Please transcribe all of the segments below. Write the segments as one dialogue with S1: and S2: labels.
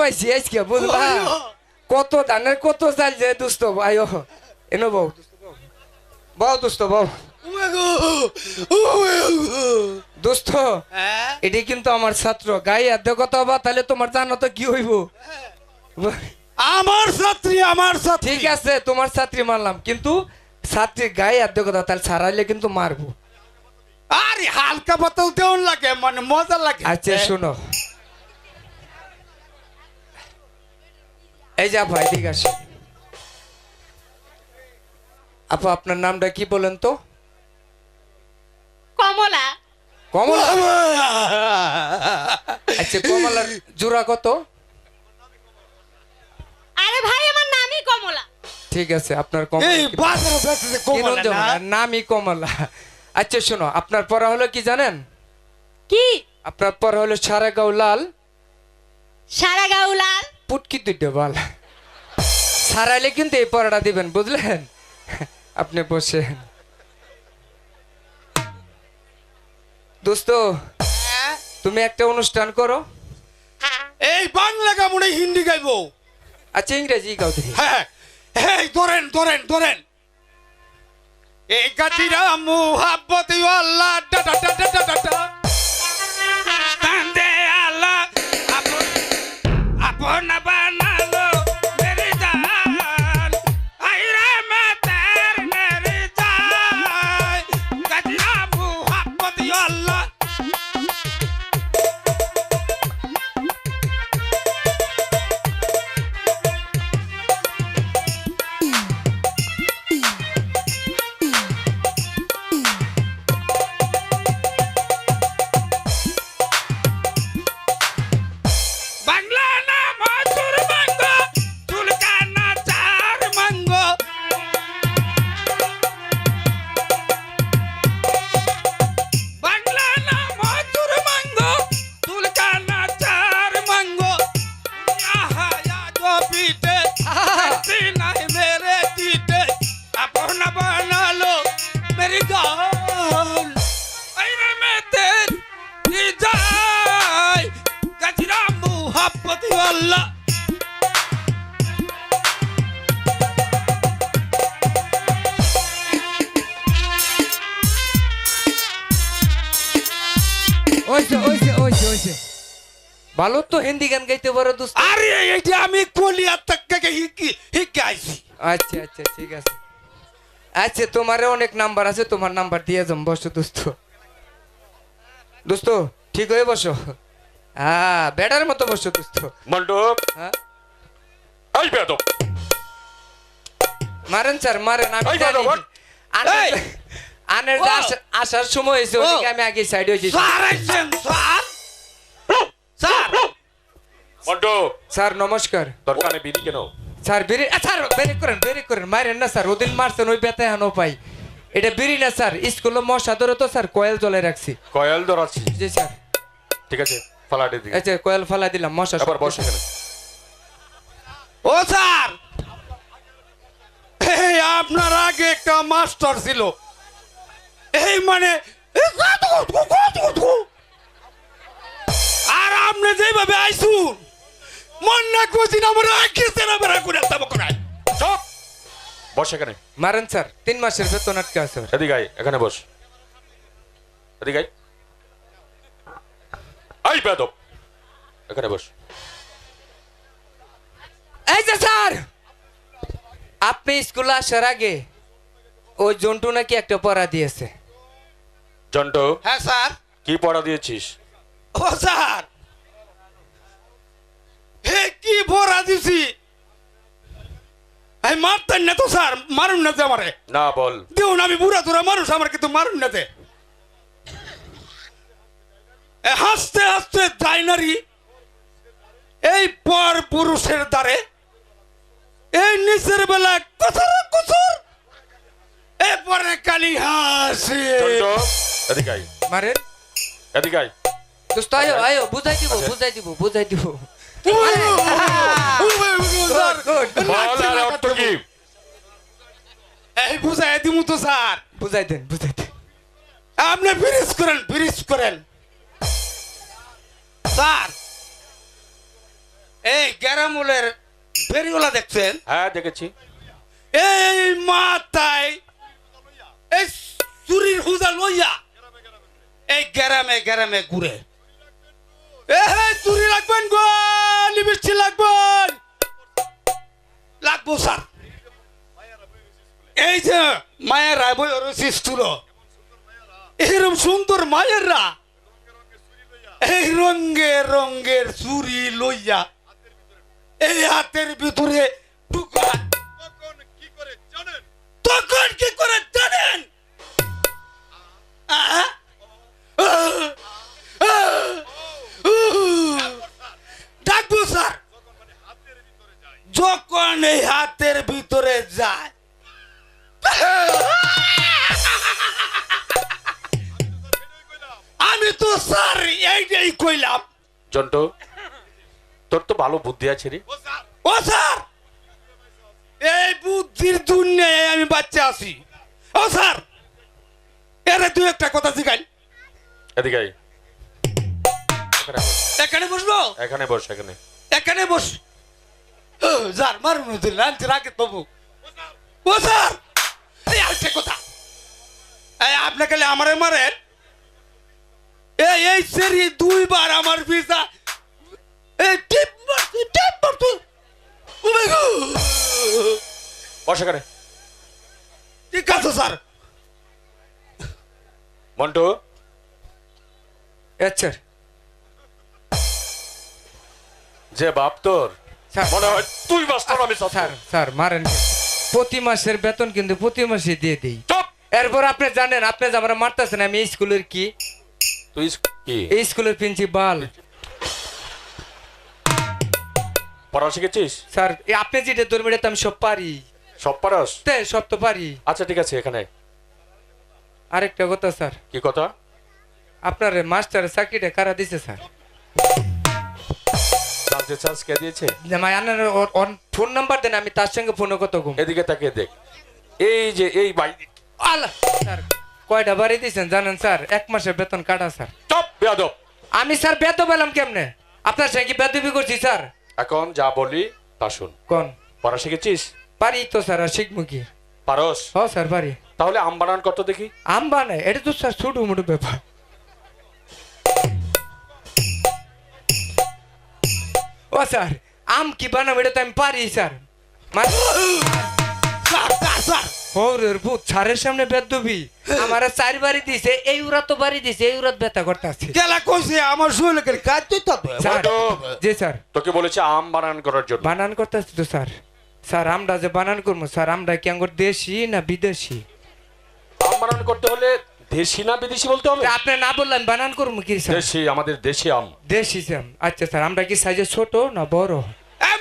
S1: পাইছি আজকে বুঝলা কত কত চাল যে দুস্থ ভাই এনো বউ। বউ দুস্থ বউ। দোস্ত এটি কিন্তু আমার ছাত্র। গায়ে আদ্য কথা বা তাহলে তোমার জানো তো কি হইব।
S2: আমার ছাত্রী আমার ছাত্রী।
S1: ঠিক আছে তোমার ছাত্রী মানলাম। কিন্তু ছাত্রীর গায়ে আদ্য কথা তাহলে ছাড়াইলে কিন্তু মারবো।
S2: আরে হালকা বোতল দেউন লাগে মানে মজা লাগে।
S1: আচ্ছা শোনো। এই যা ভাই ঠিক আছে আপু আপনার নামটা কি বলেন তো?
S3: কমলা।
S1: কমলা? আচ্ছা কমলার জোড়া কত?
S3: আরে ভাই আমার নামই কমলা।
S1: ঠিক আছে আপনার কমলা নামই কমলা। আচ্ছা শোনো আপনার পড়া হলো কি জানেন?
S3: কি?
S1: আপনার পড়া হলো সারা গাও লাল।
S3: সারা গাউলাল
S1: পুটকি দুইটা বল। সারাইলে কিন্তু এই পড়াটা দিবেন বুঝলেন? আপনি বসেন। দোস্ত তুমি একটা অনুষ্ঠান করো।
S2: এই বাংলা গামনে হিন্দি গাইবো।
S1: আচ্ছা ইংরেজি গাও দেখি।
S2: হ্যাঁ এই ধরেন ধরেন ধরেন। এই গাছিরা মুহাব্বতি আল্লাহ ডা ডা ডা ডা ডা। আপন আল্লাহ।
S1: ওইসে ওইসে ওইসে ওইসে ভালো তো হিন্দি গান গাইতে পারো দোস্ত।
S2: আরে এইটা আমি কলিয়া থেকে হিকি হিকি আইছি
S1: আচ্ছা আচ্ছা ঠিক আছে। আচ্ছা তোমারও অনেক নাম্বার আছে তোমার নাম্বার দিয়ে যাম বসো দোস্ত। দোস্ত ঠিক হয়ে বসো। হ্যাঁ বেটার মতো বসো দোস্ত
S4: মন্ডপ
S1: হ্যাঁ?
S4: এই বেদব
S1: মারেন স্যার মারেন আমি জানি। আনের-! আসা- আসার সময় হয়েছে ওদিকে আমি আগে সাইড হয়েছি।
S2: স্যার
S4: মন্ডপ
S1: স্যার! নমস্কার।
S4: তোর কানে বিড়ি কেন?
S1: স্যার বেরি স্যার বেরি করেন বেরি করেন মারেন না স্যার ওদিন মারছেন ওই ব্যথা হানো পাই। এটা বেরি না স্যার স্কুলে মশা ধরে তো স্যার কয়েল জ্বলে রাখছি।
S4: কয়েল ধরাচ্ছি।
S1: জি স্যার।
S4: ঠিক আছে। ফালাটে দিকে।
S1: আচ্ছা কয়েল ফালা দিলাম মশা
S4: এবার
S1: সব-
S4: বস এখানে।
S2: ও স্যার! এই আপনার আগে একটা মাস্টার ছিল। এই মানে। আর আপনি যেভাবে আইসুন মন না করছি না আমার আগে সেরা বেড়া করে করায়
S4: বস এখানে।
S1: মারেন স্যার তিন মাসের বেতন আটকে আছে।
S4: এদিকে এখানে বস। এদিকে বেদব এখানে বস
S1: এই যে স্যার আপনি স্কুলে আসার আগে ওই জন্টু নাকি একটা পড়া দিয়েছে
S4: জন্টো
S2: হ্যাঁ স্যার
S4: কি পড়া দিয়েছিস
S2: ও স্যার হে কি ভরা দিছি এই মারতেন না তো স্যার মারুন না যে আমারে
S4: না বল
S2: দেখুন আমি বুড়া তোরা মানুষ আমার কিন্তু মারুন না যে হাসতে হাসতে ডাইনারি এই পর পুরুষের দ্বারে এই নিচের বেলা কুচুর কুচুর এরপরে কালি হাসি
S4: জন্টো এদিকে আয় আয়
S1: দোস্ত আয়ো আয়ো বুঝাই দিব বুঝাই দিব বুঝাই দিব
S2: এই বুঝাই দিমু তো স্যার
S1: বুঝাই দেন বুঝাই দেন
S2: আপনি ব্রিজ করেন ব্রিজ করেন স্যার এই গ্যারামুলের ফেরিওলা দেখছেন?
S4: হ্যাঁ দেখেছি।
S2: এই মাথায় এই চুরির হুদা লইয়া এই গ্যারামে গ্যারামে ঘুরে। এ চুরি লাগবেন গো লিপস্টি লাগবেন। লাগবো স্যার। এই যে মায়ের রায় বই ওর শিস্তুর এরম সুন্দর মায়েররা এই রঙ্গে রঙ্গের চুরি লইয়া এই হাতের ভিতরে তো স্যার এইটাই কইলাম।
S4: জন্টু তোর তো ভালো বুদ্ধি আছে রে।
S2: ও স্যার। এই বুদ্ধির দুনিয়ায় আমি বাচ্চা আছি। ও স্যার এরে তুই একটা কথা শিখাই
S4: এদিকে আয়। এখানে বস।
S2: এখানে বসবো?
S4: এখানে বস এখানে।
S2: এখানে বস। ও, স্যার মারুন তুই লাঞ্চ রাখে তবু। ও স্যার এই আরেকটা কথা। এই আপনি খালি আমারে মারেন। এই এই সেরি দুইবার আমার ভিসা। এই টিপ মারছি টিপ মারছি। My god. ঠিক আছে স্যার।
S4: মন্টু।
S1: আচ্ছা
S4: যে বাপ তোর
S1: স্যার।
S4: মনে হয় তুই বাস্তব আমি
S1: স্যার স্যার মারেন। প্রতি মাসের বেতন কিন্তু প্রতি মাসে দিয়ে দিই।
S4: চুপ!
S1: এরপর আপনি জানেন আপনি যে আমরা মারতেছেন আমি স্কুলের কি?
S4: কি?
S1: এই স্কুলের প্রিন্সিপাল।
S4: পড়া শিখেছিস?
S1: স্যার আপনি যেটা ধরবেন এটা আমি সব পারি।
S4: সব পারস?
S1: তে সব তো পারি।
S4: আচ্ছা ঠিক আছে এখানে।
S1: আরেকটা কথা স্যার।
S4: কি কথা?
S1: আপনার মাস্টারের চাকরিটা কারা দিছে স্যার?
S4: জানতে চাস কে দিয়েছে?
S1: ফোন নাম্বার দেন আমি তার সঙ্গে ফোনে কত ঘুম
S4: এদিকে তাকিয়ে দেখ। এই যে এই বাই
S1: আল্লাহ স্যার। কয়টা বাড়ি দিয়েছেন জানেন স্যার? এক মাসের বেতন কাটা স্যার।
S4: চপ বেয়াদব।
S1: আমি স্যার বেত পেলাম কেমনে? আপনার সঙ্গে কি বেদবি করছি স্যার?
S4: এখন যা বলি তা শুন।
S1: কোন?
S4: পড়া শিখেছিস?
S1: পারি তো স্যার আর শিখব কি?
S4: পারস?
S1: হ স্যার পারি।
S4: তাহলে আম বানান কত দেখি?
S1: আম বানায়? এটা তো স্যার ছোট মোটো ব্যাপার। ও স্যার আম কি বানাবো এটা তো আমি পারি স্যার। মানে
S2: স্যার স্যার স্যার।
S1: হৌরের ভূত স্যারের সামনে বেদবি। আমার চার বাড়ি দিছে এই উরা তো বাড়ি দিছে এই উরাত ব্যথা করতে আছে
S2: গেলা কইছে আমার শরীরের কাজ হবে।
S1: স্যার জি স্যার।
S4: তোকে বলেছে আম বানান করার জন্য।
S1: বানান করতে আসছি তো স্যার। স্যার আমরা যে বানান করব স্যার আমরা কি আঙ্গুর দেশি না বিদেশি?
S4: আম বানান করতে হলে দেশি না বিদেশি বলতে হবে?
S1: আপনি না বললেন বানান করব কি স্যার?
S4: দেশি আমাদের দেশি আম।
S1: দেশি স্যার। আচ্ছা স্যার আমরা কি সাইজে ছোট না বড়?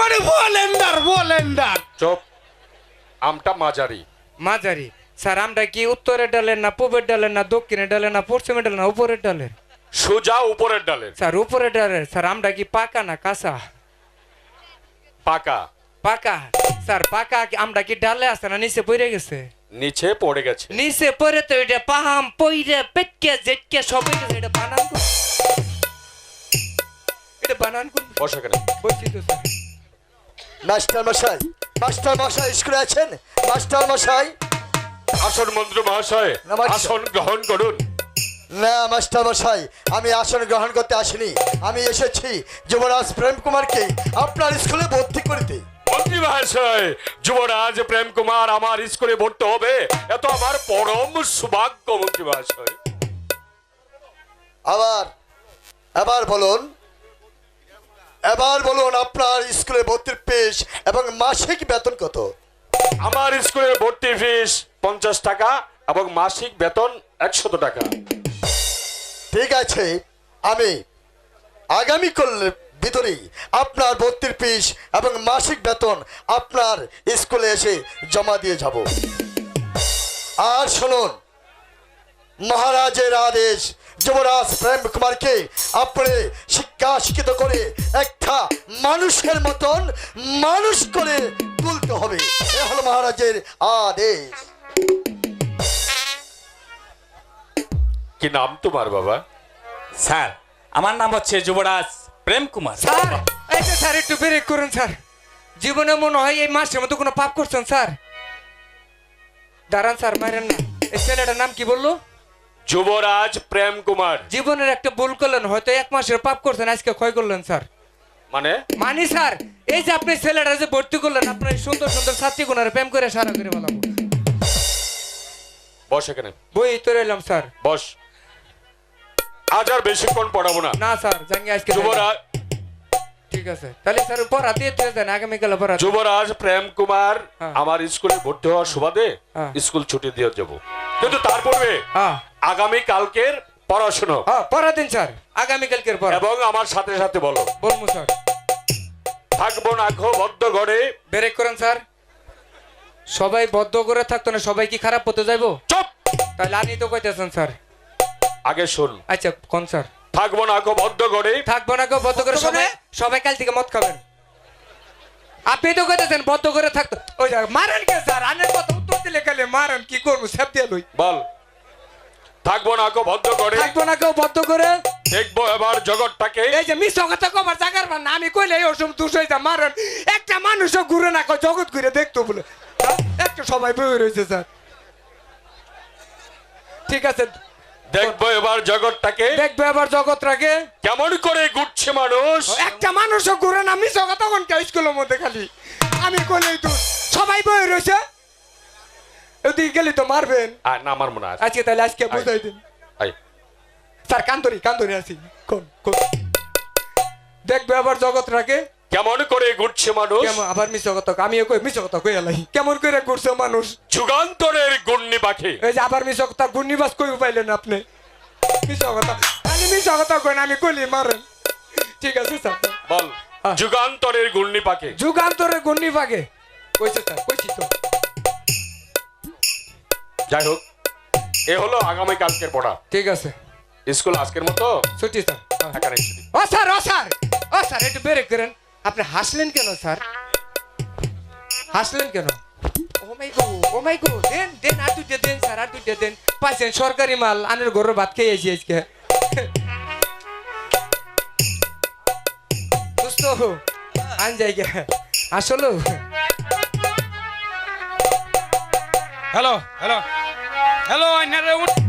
S2: মানে বলেন্ডার বলেন্ডার
S4: চপ। আমটা মাঝারি।
S1: মাঝারি। স্যার আমরা কি উত্তরের ডালের না পূবের ডালের না দক্ষিণের ডালের না পশ্চিমের ডালের না উপরের ডালের?
S4: সোজা উপরের ডালের।
S1: স্যার উপরের ডালের। স্যার আমরা কি পাকা না কাঁচা?
S4: পাকা।
S1: পাকা। স্যার পাকা কি আমরা কি ডালে আছে না নিচে পড়ে গেছে?
S4: নিচে পড়ে গেছে।
S1: নিচে পড়ে তো এটা পাহাম পইরে পেটকে জেটকে সব গেছে। এটা বানান এটা বানান
S4: বস এখানে।
S1: বলছি তো স্যার।
S5: মাস্টার মশাই মাস্টার মশাই স্কুলে আছেন? মাস্টার মশাই
S4: আসন মন্ত্রী মহাশয়। আসন গ্রহণ করুন।
S5: না মাস্টার মশাই আমি আসন গ্রহণ করতে আসিনি। আমি এসেছি যুবরাজ প্রেম কুমারকে আপনার স্কুলে ভর্তি করতে।
S4: মন্ত্রী মহাশয় যুবরাজ প্রেম কুমার আমার স্কুলে ভর্তি হবে। এত আমার পরম সৌভাগ্য মন্ত্রী মহাশয়।
S5: আবার এবার বলুন এবার বলুন আপনার স্কুলে ভর্তির পেশ এবং মাসিক বেতন কত?
S4: আমার স্কুলের ভর্তি ফিস পঞ্চাশ টাকা এবং মাসিক বেতন একশত টাকা।
S5: ঠিক আছে, আমি আগামীকাল ভিতরেই আপনার ভর্তির ফিস এবং মাসিক বেতন আপনার স্কুলে এসে জমা দিয়ে যাব। আর শুনুন, মহারাজের আদেশ, যুবরাজ প্রেম কুমারকে আপনি শিক্ষা শিক্ষিত করে একটা মানুষের মতন মানুষ করে তুলতে হবে। এ হলো মহারাজের আদেশ।
S4: কি নাম তোমার বাবা?
S6: স্যার আমার নাম হচ্ছে যুবরাজ
S2: প্রেম কুমার।
S1: স্যার এই যে স্যার একটু ব্রেক করুন স্যার। জীবনে মনে হয় এই মাসের মতো কোনো পাপ করছেন স্যার। দাঁড়ান স্যার মারেন না। এই ছেলেটার নাম কি বলল?
S4: যুবরাজ প্রেম কুমার।
S1: জীবনের একটা ভুল করলেন হয়তো এক মাসের পাপ করছেন আজকে ক্ষয় করলেন স্যার।
S4: মানে?
S1: মানি স্যার এই যে আপনি ছেলেটা যে ভর্তি করলেন আপনার সুন্দর সুন্দর ছাত্রী গুণার প্রেম করে সারা করে বলাবো।
S4: বস এখানে।
S1: বই তো রইলাম স্যার।
S4: বস। আজ আর বেশিক্ষণ পড়াবো না।
S1: না স্যার জাঙ্গি আজকে
S4: যুবরাজ।
S1: ঠিক আছে। তাহলে স্যার পড়া দিয়ে তুই দেন আগামীকাল পড়া
S4: যুবরাজ প্রেম কুমার
S1: হ্যাঁ।
S4: আমার স্কুলে ভর্তি হওয়ার সুবাদে
S1: হ্যাঁ।
S4: স্কুল ছুটি দিয়ে যাব। কিন্তু তার পূর্বে
S1: হ্যাঁ।
S4: আগামী কালকের পড়াশুনো।
S1: হ্যাঁ পড়া দিন স্যার। আগামীকালকের পড়া।
S4: এবং আমার সাথে সাথে বলো।
S1: বলব স্যার।
S4: থাকব না খো বদ্ধ ঘরে।
S1: ব্রেক করেন স্যার। সবাই বদ্ধ করে থাকতো না সবাই কি খারাপ হতে যাইবো?
S4: চুপ!
S1: তাহলে আপনি তো কইতেছেন স্যার।
S4: আগে শোন।
S1: আচ্ছা কোন স্যার?
S4: থাকব না খো বদ্ধ ঘরে।
S1: থাকব না কেউ বদ্ধ করে
S2: বদ্ধ
S1: সবাই সবাই কাল থেকে মদ খাবেন। আপনি তো কইতেছেন বদ্ধ করে থাকতো ওই মারেন কে স্যার? আনের কথা উত্তর দিলে গেলে মারেন কি করব? স্যাপ দিয়ে লই।
S4: বল। থাকব না খো বদ্ধ ঘরে
S1: থাকব না কেউ বদ্ধ করে।
S4: দেখব এবার জগৎটাকে।
S1: এই যে মিস কথা কবার জাগার মান আমি কইলে এই ওসব দুষ হইতা মারেন একটা মানুষও ঘুরে না কয় জগৎ ঘুরে দেখতো বলে। হ্যাঁ? একটা সবাই বই রয়েছে স্যার। ঠিক আছে।
S4: দেখব এবার জগৎটাকে।
S1: দেখব এবার জগৎ রাগে
S4: কেমন করে ঘুরছে মানুষ।
S1: একটা মানুষও ঘুরে না মিস কথা কোন কে স্কুলের মধ্যে খালি। আমি কইলেই তো সবাই বই রয়েছে ওদিকে গেলি তো মারবেন
S4: আর না মনে আছে
S1: আজকে তাহলে আজকে বুঝাই দিন স্যার কান্তরি কান্তরি আছি কোন কোন দেখবে আবার জগৎ রাগে
S4: কেমন করে ঘুরছে মানুষ?
S1: কেমন? আবার মিস কথা আমিও কই মিস কথা কই এলাই? কেমন করে ঘুরছে মানুষ?
S4: যুগান্তরের গুণনি পাখি।
S1: এই যে আবার মিস কথা ঘূর্ণিবাস কই পাইলেন আপনি। মিস কথা আমি মিস কথা কই আমি কইলি মারেন। ঠিক আছে স্যার।
S4: বল। যুগান্তরের গুণনি পাখি।
S1: যুগান্তরে ঘূর্ণিভাগে কইছে স্যার কইছি তো।
S4: যাই হোক এ হলো আগামী কালকের পড়া।
S1: ঠিক আছে।
S4: স্কুল আজকের মতো?
S1: ছুটি স্যার।
S4: এখানে ছুটি।
S1: ও স্যার ও স্যার ও স্যার একটু বেরেক করেন। আপনি হাসলেন কেন স্যার? হাসলেন কেন? ও মাই গো ও মাই গো দেন দেন আর দুইটা দেন স্যার আর দুইটা দেন। পাইছেন সরকারি মাল আনের ঘরের ভাত খেয়ে আছি আজকে। সুস্থ আন জায়গা। আসলে।
S2: Hello hello hello